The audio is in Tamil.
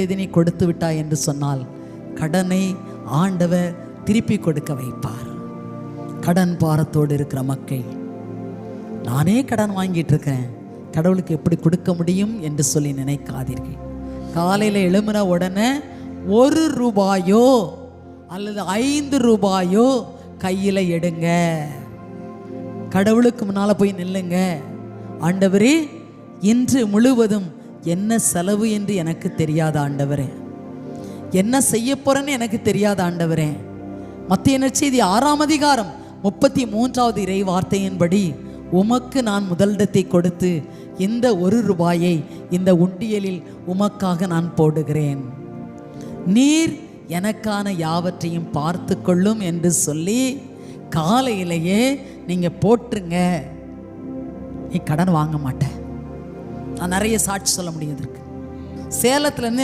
இதனை நீ கொடுத்து விட்டாய் என்று சொன்னால் கடனை ஆண்டவர் திருப்பி கொடுக்க வைப்பார். கடன் பாரத்தோடு இருக்கிற மக்கள் நானே கடன் வாங்கிட்டு இருக்கிறேன் கடவுளுக்கு எப்படி கொடுக்க முடியும் என்று சொல்லி நினைக்காதீர்கள். காலையில் எழும்புன உடனே ஒரு ரூபாயோ அல்லது ஐந்து ரூபாயோ கையில் எடுங்க. கடவுளுக்கு முன்னால் போய் நில்லுங்க. ஆண்டவரே இன்று முழுவதும் என்ன செலவு என்று எனக்கு தெரியாத ஆண்டவரே. என்ன செய்ய போறேன்னு எனக்கு தெரியாத ஆண்டவரே. மத்திய நற்செய்தி ஆறாம் அதிகாரம் முப்பத்தி மூன்றாவது இறை வார்த்தையின்படி உமக்கு நான் முதலிடத்தை கொடுத்து இந்த ஒரு ரூபாயை இந்த உண்டியலில் உமக்காக நான் போடுகிறேன். நீர் எனக்கான யாவற்றையும் பார்த்து கொள்ளும் என்று சொல்லி காலையிலேயே நீங்கள் போட்டுருங்க. நீ கடன் வாங்க மாட்டேன் நான் நிறைய சாட்சி சொல்ல முடியும் இதற்கு. சேலத்துல இருந்து